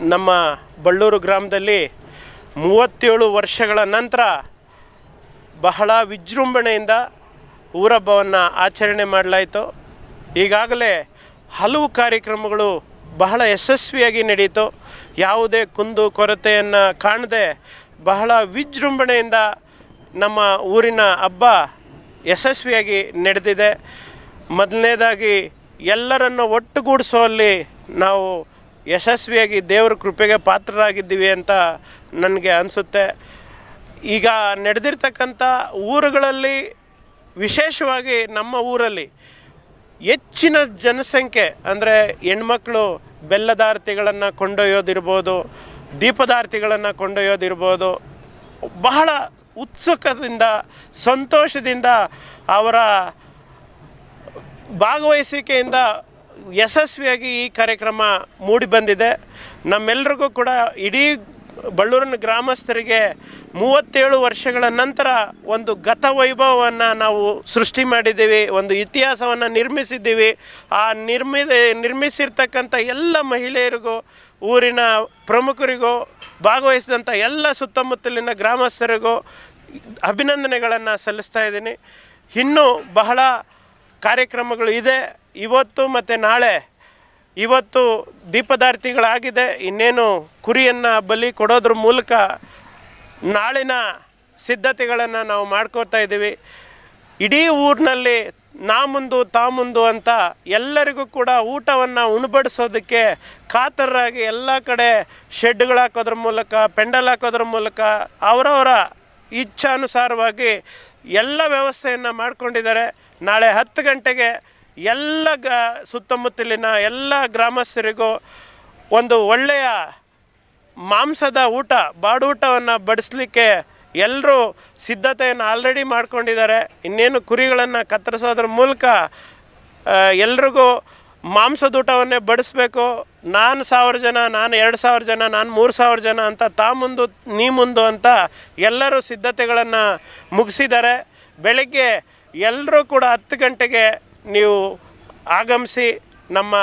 ನಮ್ಮ ಬಳ್ಳೂರು ಗ್ರಾಮದಲ್ಲಿ ಮೂವತ್ತೇಳು ವರ್ಷಗಳ ನಂತರ ಬಹಳ ವಿಜೃಂಭಣೆಯಿಂದ ಊರಬ್ಬವನ್ನು ಆಚರಣೆ ಮಾಡಲಾಯಿತು. ಈಗಾಗಲೇ ಹಲವು ಕಾರ್ಯಕ್ರಮಗಳು ಬಹಳ ಯಶಸ್ವಿಯಾಗಿ ನಡೆಯಿತು. ಯಾವುದೇ ಕುಂದು ಕೊರತೆಯನ್ನು ಕಾಣದೆ ಬಹಳ ವಿಜೃಂಭಣೆಯಿಂದ ನಮ್ಮ ಊರಿನ ಹಬ್ಬ ಯಶಸ್ವಿಯಾಗಿ ನಡೆದಿದೆ. ಮೊದಲನೇದಾಗಿ ಎಲ್ಲರನ್ನು ಒಟ್ಟುಗೂಡಿಸುವಲ್ಲಿ ನಾವು ಯಶಸ್ವಿಯಾಗಿ ದೇವರ ಕೃಪೆಗೆ ಪಾತ್ರರಾಗಿದ್ದೀವಿ ಅಂತ ನನಗೆ ಅನಿಸುತ್ತೆ. ಈಗ ನಡೆದಿರ್ತಕ್ಕಂಥ ಊರುಗಳಲ್ಲಿ, ವಿಶೇಷವಾಗಿ ನಮ್ಮ ಊರಲ್ಲಿ ಹೆಚ್ಚಿನ ಜನಸಂಖ್ಯೆ, ಅಂದರೆ ಹೆಣ್ಮಕ್ಳು ಬೆಲ್ಲದಾರ್ತಿಗಳನ್ನು ಕೊಂಡೊಯ್ಯೋದಿರ್ಬೋದು, ದೀಪದಾರ್ತಿಗಳನ್ನು ಕೊಂಡೊಯ್ಯೋದಿರ್ಬೋದು, ಬಹಳ ಉತ್ಸುಕದಿಂದ, ಸಂತೋಷದಿಂದ ಅವರ ಭಾಗವಹಿಸುವಿಕೆಯಿಂದ ಯಶಸ್ವಿಯಾಗಿ ಈ ಕಾರ್ಯಕ್ರಮ ಮೂಡಿ ಬಂದಿದೆ. ನಮ್ಮೆಲ್ರಿಗೂ ಕೂಡ ಇಡೀ ಬಳ್ಳೂರಿನ ಗ್ರಾಮಸ್ಥರಿಗೆ ಮೂವತ್ತೇಳು ವರ್ಷಗಳ ನಂತರ ಒಂದು ಗತ ವೈಭವವನ್ನು ನಾವು ಸೃಷ್ಟಿ ಮಾಡಿದ್ದೀವಿ, ಒಂದು ಇತಿಹಾಸವನ್ನು ನಿರ್ಮಿಸಿದ್ದೀವಿ. ಆ ನಿರ್ಮಿ, ನಿರ್ಮಿಸಿರ್ತಕ್ಕಂಥ ಎಲ್ಲ ಮಹಿಳೆಯರಿಗೂ, ಊರಿನ ಪ್ರಮುಖರಿಗೂ, ಭಾಗವಹಿಸಿದಂಥ ಎಲ್ಲ ಸುತ್ತಮುತ್ತಲಿನ ಗ್ರಾಮಸ್ಥರಿಗೂ ಅಭಿನಂದನೆಗಳನ್ನು ಸಲ್ಲಿಸ್ತಾ ಇದ್ದೀನಿ. ಇನ್ನೂ ಬಹಳ ಕಾರ್ಯಕ್ರಮಗಳು ಇದೆ. ಇವತ್ತು ಮತ್ತು ನಾಳೆ ಇವತ್ತು ದೀಪದಾರ್ತಿಗಳಾಗಿದೆ. ಇನ್ನೇನು ಕುರಿಯನ್ನು ಬಲಿ ಕೊಡೋದ್ರ ಮೂಲಕ ನಾಳಿನ ಸಿದ್ಧತೆಗಳನ್ನು ನಾವು ಮಾಡ್ಕೋತಾ ಇದ್ದೀವಿ. ಇಡೀ ಊರಿನಲ್ಲಿ ನಾ ಮುಂದು ತಾ ಮುಂದು ಅಂತ ಎಲ್ಲರಿಗೂ ಕೂಡ ಊಟವನ್ನು ಉಣಬಡಿಸೋದಕ್ಕೆ ಕಾತರರಾಗಿ ಎಲ್ಲ ಕಡೆ ಶೆಡ್ಗಳು ಹಾಕೋದ್ರ ಮೂಲಕ, ಪೆಂಡಲ್ ಹಾಕೋದ್ರ ಮೂಲಕ ಅವರವರ ಇಚ್ಛಾನುಸಾರವಾಗಿ ಎಲ್ಲ ವ್ಯವಸ್ಥೆಯನ್ನು ಮಾಡ್ಕೊಂಡಿದ್ದಾರೆ. ನಾಳೆ ಹತ್ತು ಗಂಟೆಗೆ ಎಲ್ಲ ಗ, ಸುತ್ತಮುತ್ತಲಿನ ಎಲ್ಲ ಗ್ರಾಮಸ್ಥರಿಗೂ ಒಂದು ಒಳ್ಳೆಯ ಮಾಂಸದ ಊಟ, ಬಾಡೂಟವನ್ನು ಬಡಿಸ್ಲಿಕ್ಕೆ ಎಲ್ಲರೂ ಸಿದ್ಧತೆಯನ್ನು ಆಲ್ರೆಡಿ ಮಾಡ್ಕೊಂಡಿದ್ದಾರೆ. ಇನ್ನೇನು ಕುರಿಗಳನ್ನು ಕತ್ತರಿಸೋದ್ರ ಮೂಲಕ ಎಲ್ರಿಗೂ ಮಾಂಸದೂಟವನ್ನೇ ಬಡಿಸ್ಬೇಕು. ನಾನು ಸಾವಿರ ಜನ, ನಾನು ಎರಡು ಸಾವಿರ ಜನ, ನಾನು ಮೂರು ಸಾವಿರ ಜನ ಅಂತ ತಾ ಮುಂದು, ನೀ ಮುಂದು ಅಂತ ಎಲ್ಲರೂ ಸಿದ್ಧತೆಗಳನ್ನು ಮುಗಿಸಿದ್ದಾರೆ. ಬೆಳಗ್ಗೆ ಎಲ್ಲರೂ ಕೂಡ ಹತ್ತು ಗಂಟೆಗೆ ನೀವು ಆಗಮಿಸಿ ನಮ್ಮ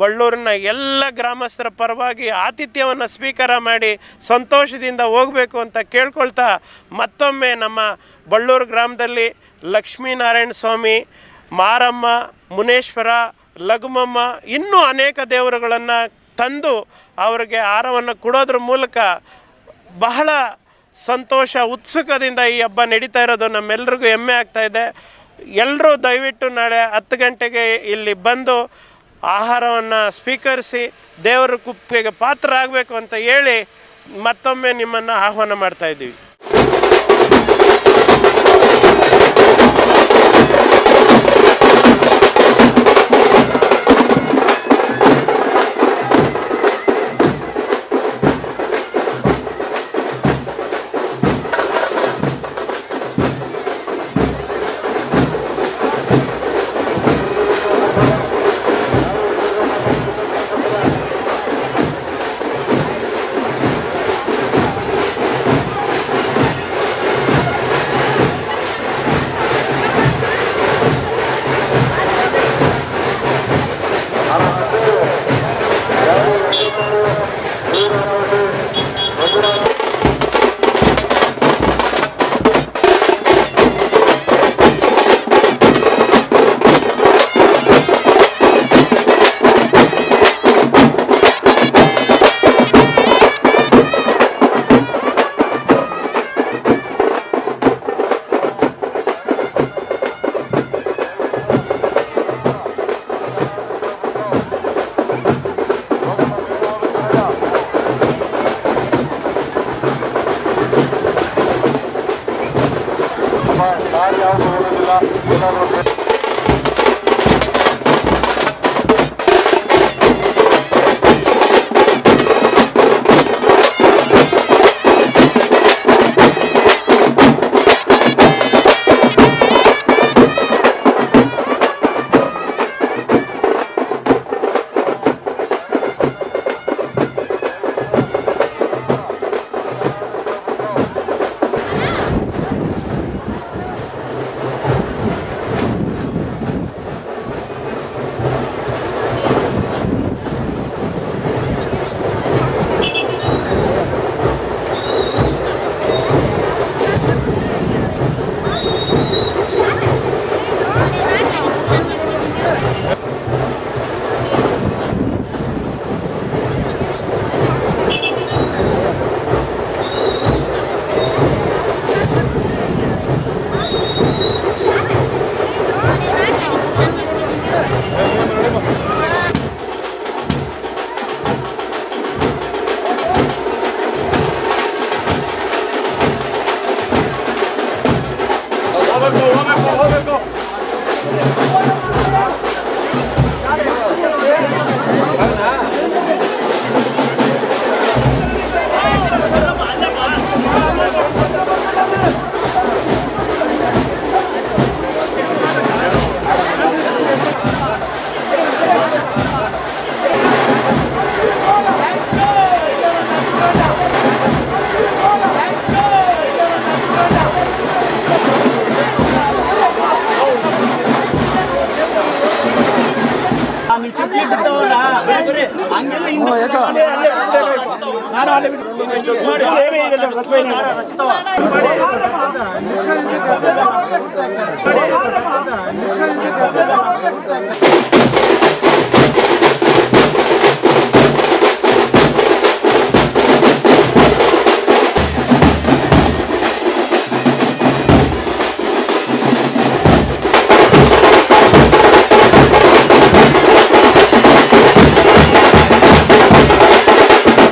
ಬಳ್ಳೂರಿನ ಎಲ್ಲ ಗ್ರಾಮಸ್ಥರ ಪರವಾಗಿ ಆತಿಥ್ಯವನ್ನು ಸ್ವೀಕಾರ ಮಾಡಿ ಸಂತೋಷದಿಂದ ಹೋಗಬೇಕು ಅಂತ ಕೇಳ್ಕೊಳ್ತಾ ಮತ್ತೊಮ್ಮೆ ನಮ್ಮ ಬಳ್ಳೂರು ಗ್ರಾಮದಲ್ಲಿ ಲಕ್ಷ್ಮೀನಾರಾಯಣ ಸ್ವಾಮಿ, ಮಾರಮ್ಮ, ಮುನೇಶ್ವರ, ಲಘುಮಮ್ಮ ಇನ್ನೂ ಅನೇಕ ದೇವರುಗಳನ್ನು ತಂದು ಅವರಿಗೆ ಆಹಾರವನ್ನು ಕೊಡೋದ್ರ ಮೂಲಕ ಬಹಳ ಸಂತೋಷ, ಉತ್ಸುಕದಿಂದ ಈ ಹಬ್ಬ ನಡೀತಾ ಇರೋದು ನಮ್ಮೆಲ್ರಿಗೂ ಹೆಮ್ಮೆ ಆಗ್ತಾ ಇದೆ. ಎಲ್ಲರೂ ದಯವಿಟ್ಟು ನಾಳೆ ಹತ್ತು ಗಂಟೆಗೆ ಇಲ್ಲಿ ಬಂದು ಆಹಾರವನ್ನು ಸ್ವೀಕರಿಸಿ ದೇವರ ಕುಪ್ಪಿಗೆ ಪಾತ್ರರಾಗಬೇಕು ಅಂತ ಹೇಳಿ ಮತ್ತೊಮ್ಮೆ ನಿಮ್ಮನ್ನು ಆಹ್ವಾನ ಮಾಡ್ತಾ ಇದ್ದೀವಿ ಹ್ಞೂ ಯಾಕ